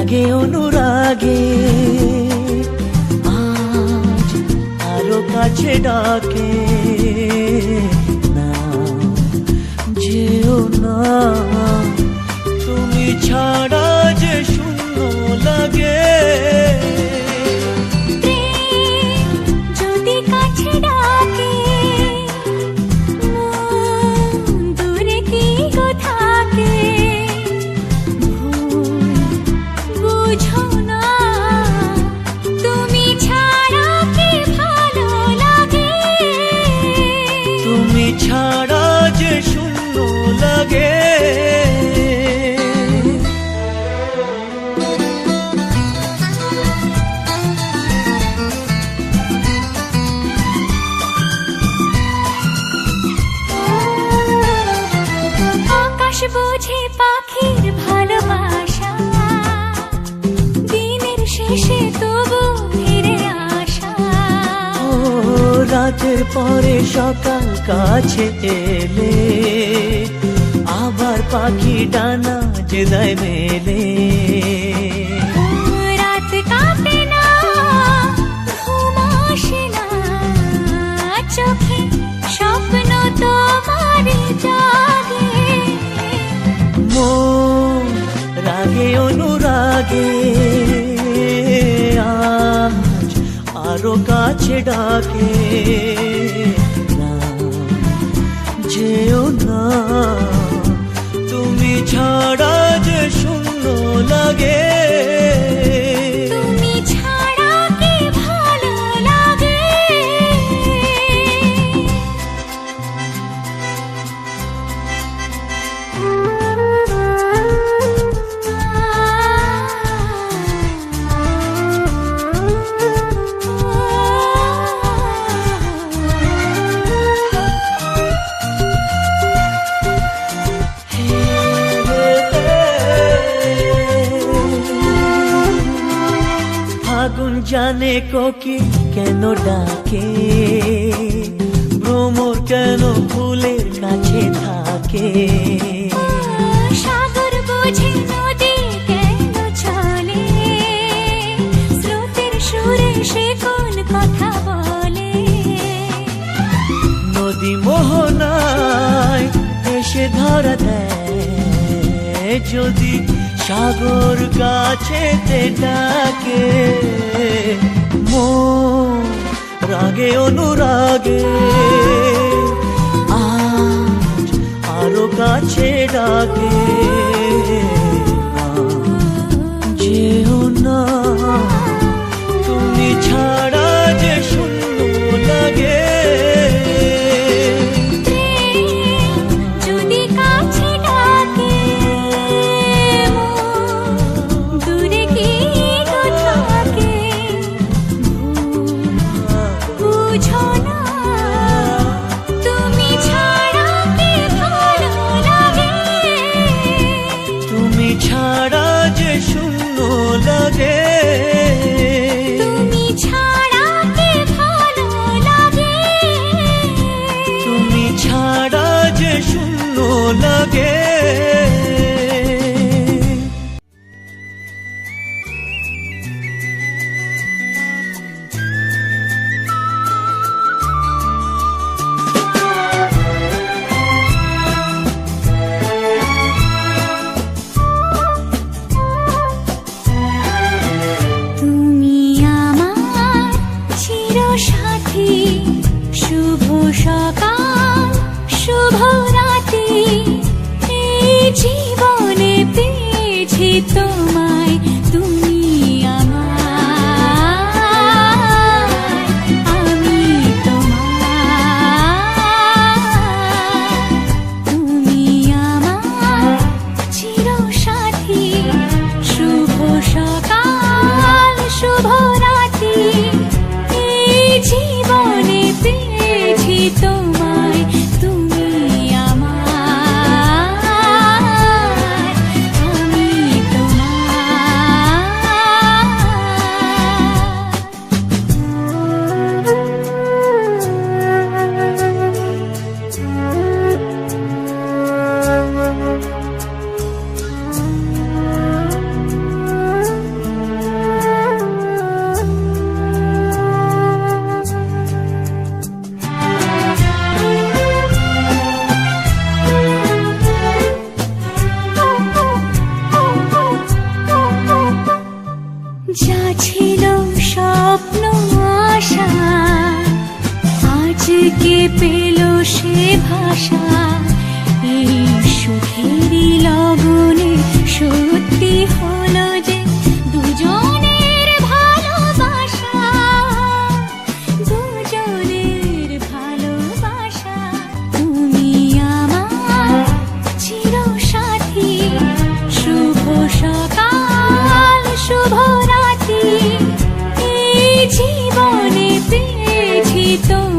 রাগে অনুরাগে। আজ আরও কাছে ডাকে। বোঝে পাখির ভালোবাসা। দিনের শেষে তবু ফিরে আসা। ও রাতের পরে সকাল কাছে এলে, আবার পাখি ডানা যে দেয় মেলে। অনুরাগে আজ আরও কাছে ডাকে না। যেও না তুমি ছাড়া জানে কোকি কেন ডাকে ভ্রমর কেন ফুলের কাছে থাকে সাগর বোঝে নদী কেন চলে স্রোতের সুরে সে কোন কথা বলে নদী মোহনায় এসে ধরা দেয় যদি সাগর কাছে ডাকে রাগে অনুরাগে। আজ আরও কাছে ডাকে। বুঝো না আজকে পেল সে ভাষা? এই সুখেরই লগনে সত্যি হলো যে দুজনের ভালোবাসা। দুজনের ভালোবাসা। তুমি আমার চির সাথী। শুভ সকাল, শুভ রাতি এই জীবনে পেয়েছি তো